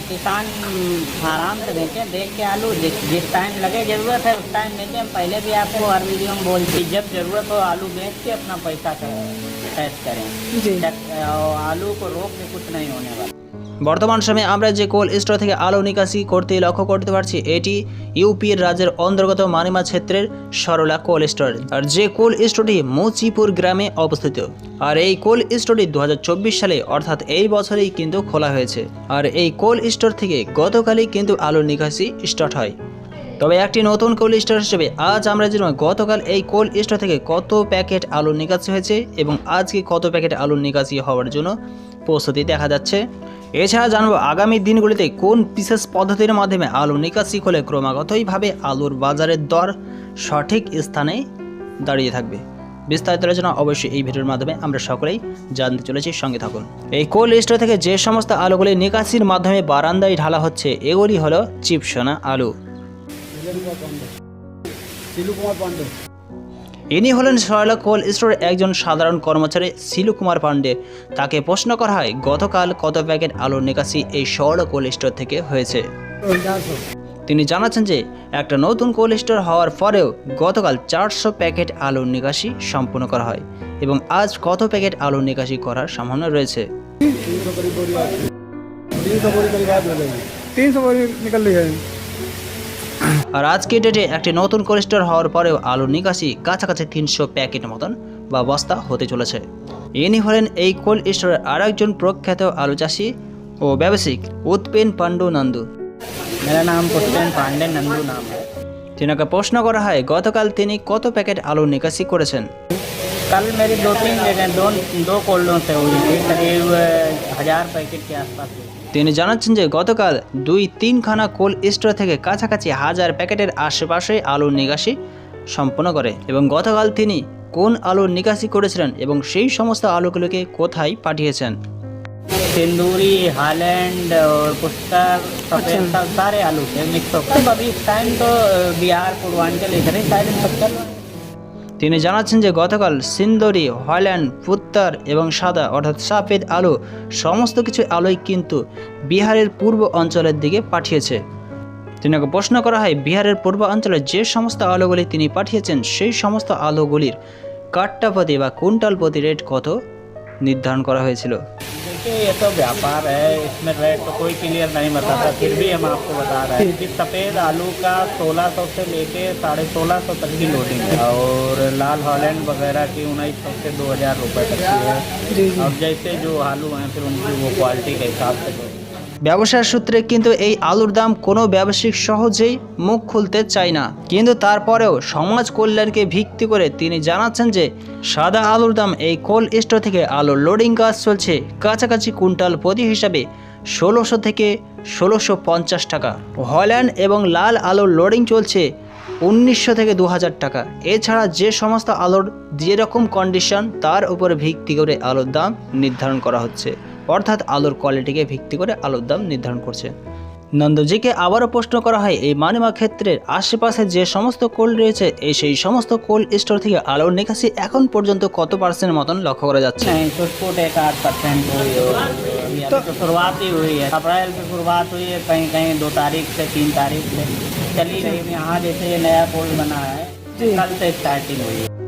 किसान आराम से बेचें देख के आलू जिस जिस टाइम लगे ज़रूरत है उस टाइम बेचें हम पहले भी आपको हर वीडियो में बोलती जब ज़रूरत हो आलू बेच के अपना पैसा खर्च करें। जी। और आलू को रोक के कुछ नहीं होने वाला। বর্তমান সময়ে আমরা যে কোল স্টোর থেকে আলো নিকাশি করতে লক্ষ্য করতে পারছি, এটি ইউপির রাজ্যের অন্তর্গত মানিমা ক্ষেত্রের সরলা কোল স্টোর আর যে কোল স্টোরটি মুচিপুর গ্রামে অবস্থিত। আর এই কোল স্টোরটি দু হাজার চব্বিশ সালে, অর্থাৎ এই বছরেই কিন্তু খোলা হয়েছে। আর এই কোল স্টোর থেকে গতকালই কিন্তু আলো নিকাশি স্টার্ট হয়। তবে একটি নতুন কোল্ড স্টোর হিসেবে আজ আমরা জানব গতকাল এই কোল্ড স্টোর থেকে কত প্যাকেট আলু নিকাশি হয়েছে এবং আজকে কত প্যাকেট আলু নিকাশি হওয়ার জন্য প্রস্তুতি দেখা যাচ্ছে। এছাড়া জানব আগামী দিনগুলিতে কোন বিশেষ পদ্ধতির মাধ্যমে আলু নিকাশি হলে ক্রমাগতইভাবে আলুর বাজারের দর সঠিক স্থানে দাঁড়িয়ে থাকবে। বিস্তারিত আলোচনা অবশ্যই এই ভিডিওর মাধ্যমে আমরা সকলেই জানতে চলেছি। সঙ্গে থাকুন। এই কোল্ড স্টোর থেকে যে সমস্ত আলুগুলি নিকাশির মাধ্যমে বারান্দায় ঢালা হচ্ছে, এগুলি হলো চিপসোনা আলু। শিলু কুমার পান্ডে। ইনি হলেন সরলা কোল স্টোরের একজন সাধারণ কর্মচারী শিলু কুমার পান্ডে। তাকে প্রশ্ন করা হয় গতকাল কত প্যাকেট আলুর নিকাশি এই সরলা কোল স্টোর থেকে হয়েছে? তিনি জানাচ্ছেন যে একটা নতুন কোল্ড স্টোর হওয়ার পরেও গতকাল চারশো প্যাকেট আলুর নিকাশি সম্পূর্ণ করা হয় এবং আজ কত প্যাকেট আলুর নিকাশি করার সম্ভাবনা রয়েছে? तीन আর আজকের ডেটে একটি নতুন কোল্ড স্টোর হওয়ার পরেও আলুর নিকাশি কাছাকাছি তিনশো প্যাকেট মতন বা বস্তা হতে চলেছে ইনি হলেন এই কোল্ড স্টোরের আরেকজন প্রখ্যাত আলু চাষি ও ব্যবসায়িক উৎপেন পাণ্ডু নন্দু मेरा नाम पुष्पेन पांडे नंदू नाम है তিনাকে প্রশ্ন করা হয় গতকাল তিনি কত প্যাকেট আলু নিকাশি করেছেন कल मेरी दो तीन जगह दो दो कोल्डों से हुई थी करीब हज़ार पैकेट के आसपास हुई তিনি জানাচ্ছেন যে গতকাল দুই তিনখানা কোল্ড স্টোর থেকে কাছাকাছি হাজার প্যাকেটের আশেপাশে আলুর নিকাশি সম্পন্ন করে এবং গতকাল তিনি কোন আলুর নিকাশি করেছিলেন এবং সেই সমস্ত আলুগুলোকে কোথায় পাঠিয়েছেন सिंदूरी हालैंड और पुष्कर सफेद सब सारे आलू थे मिक्स होकर अभी इस टाइम तो बिहार पूर्वांचल इधर ही साइड में सब चल रहा है তিনি জানাচ্ছেন যে গতকাল সিন্দরি, হয়ল্যান্ড, পুত্তার এবং সাদা, অর্থাৎ সাফেদ আলো, সমস্ত কিছু আলোই কিন্তু বিহারের পূর্ব অঞ্চলের দিকে পাঠিয়েছে। তিনাকে প্রশ্ন করা হয়, বিহারের পূর্ব অঞ্চলে যে সমস্ত আলোগুলি তিনি পাঠিয়েছেন, সেই সমস্ত আলোগুলির কাট্টাপতি বা কুন্টালপতি রেট কত? নির্ধারণ করা হয়েছিল देखिए ये तो व्यापार है इसमें रेट तो कोई क्लियर नहीं बताता फिर भी हम आपको बता रहे हैं कि सफ़ेद आलू का 1600 से लेके साढ़े सोलह सौ तक की लोडिंग है और लाल हॉलैंड वगैरह की उन्नीस सौ से दो हज़ार रुपये तक की है जी जी और जैसे जो आलू हैं फिर उनकी वो क्वालिटी के हिसाब से तो ব্যবসার সূত্রে কিন্তু এই আলুর দাম কোনো ব্যবসায়িক সহজেই মুখ খুলতে চায় না। কিন্তু তারপরেও সমাজ কল্যাণকে ভিত্তি করে তিনি জানাচ্ছেন যে, সাদা আলুর দাম এই কোল্ড স্টোর থেকে আলুর লোডিং কাজ চলছে কাছাকাছি কুইন্টাল প্রতি হিসাবে ষোলোশো থেকে ষোলোশো পঞ্চাশ টাকা। হল্যান্ড এবং লাল আলুর লোডিং চলছে উনিশশো থেকে দু হাজার টাকা। এছাড়া যে সমস্ত আলুর যেরকম কন্ডিশন তার উপরে ভিত্তি করে আলুর দাম নির্ধারণ করা হচ্ছে। অর্থাৎ আলুর কোয়ালিটিকে ভিত্তি করে আলুর দাম নির্ধারণ করছে নন্দজিকে আবারও প্রশ্ন করা হয় এই মানিমা ক্ষেত্রের আশেপাশে যে সমস্ত কোল্ড রয়েছে এই সেই সমস্ত কোল্ড স্টোর থেকে আলুর নিকাশি এখন পর্যন্ত কত পার্সেন্ট মতন লক্ষ্য করা যাচ্ছে नहीं कुछ फुट एक आध परसेंट हुई हो अभी तो शुरुआत ही हुई है अप्रैल से शुरुआत हुई है कहीं कहीं दो तारीख से तीन तारीख से चली रही है यहाँ जैसे ये नया पुल बना है जी। कल से स्टार्टिंग हुई है আর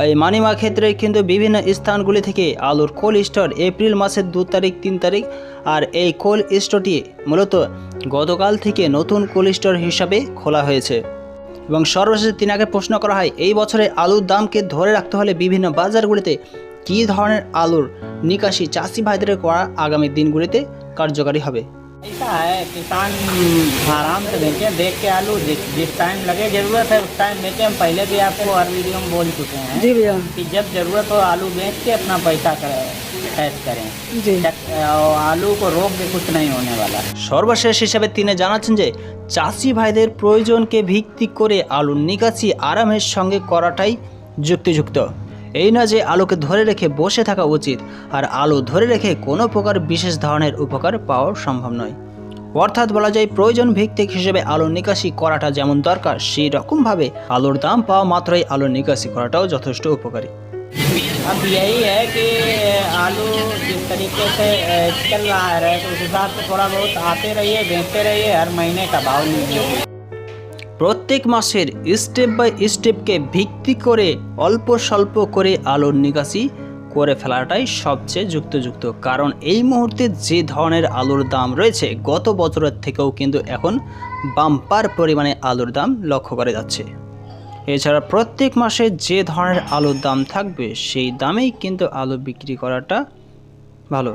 এই মানিমা ক্ষেত্রে কিন্তু বিভিন্ন স্থানগুলি থেকে আলুর কোল্ড স্টোর এপ্রিল মাসের দু তারিখ, তিন তারিখ আর এই কোল্ড স্টোরটি মূলত গতকাল থেকে নতুন কোল্ড স্টোর হিসাবে খোলা হয়েছে। এবং সর্বশেষে তিনাকে প্রশ্ন করা হয়, এই বছরে আলুর দামকে ধরে রাখতে হলে বিভিন্ন বাজারগুলিতে কী ধরনের আলুর নিকাশি চাষি ভাইদের করা আগামী দিনগুলিতে কার্যকারী হবে? ऐसा है किसान आराम से बेचें देख के आलू जिस जिस टाइम लगे ज़रूरत है उस टाइम बेचें हम पहले भी आपको हर वीडियो में बोल चुके हैं जी भैया कि जब ज़रूरत हो आलू बेच के अपना पैसा खर्च करें जी चक- और आलू को रोक के कुछ नहीं होने वाला সর্বশেষ হিসাবে তিনি জানাচ্ছেন যে চাষি ভাইদের প্রয়োজনকে ভিত্তি করে আলুর নিকাশি আরামের সঙ্গে করাটাই যুক্তিযুক্ত এই না যে আলুকে ধরে রেখে বসে থাকা উচিত আর আলু ধরে রেখে কোনো প্রকার বিশেষ ধরনের উপকার পাওয়া সম্ভব নয় অর্থাৎ বলা যায় প্রয়োজন ভিত্তিক হিসেবে আলুর নিকাশি করাটা যেমন দরকার সেই রকমভাবে আলুর দাম পাওয়া মাত্রই আলুর নিকাশি করাটাও যথেষ্ট উপকারী अब यही है कि आलू जिस तरीके से अ, चल रहा है रेट उस हिसाब से थोड़ा बहुत आते रहिए बेचते रहिए हर महीने का भाव लीजिए প্রত্যেক মাসের স্টেপ বাই স্টেপকে ভিত্তি করে অল্প স্বল্প করে আলুর নিকাশি করে ফেলাটাই সবচেয়ে যুক্তযুক্ত। কারণ এই মুহূর্তে যে ধরনের আলুর দাম রয়েছে, গত বছরের থেকেও কিন্তু এখন বাম্পার পরিমাণে আলুর দাম লক্ষ্য করা যাচ্ছে। এছাড়া প্রত্যেক মাসে যে ধরনের আলুর দাম থাকবে, সেই দামেই কিন্তু আলু বিক্রি করাটা ভালো।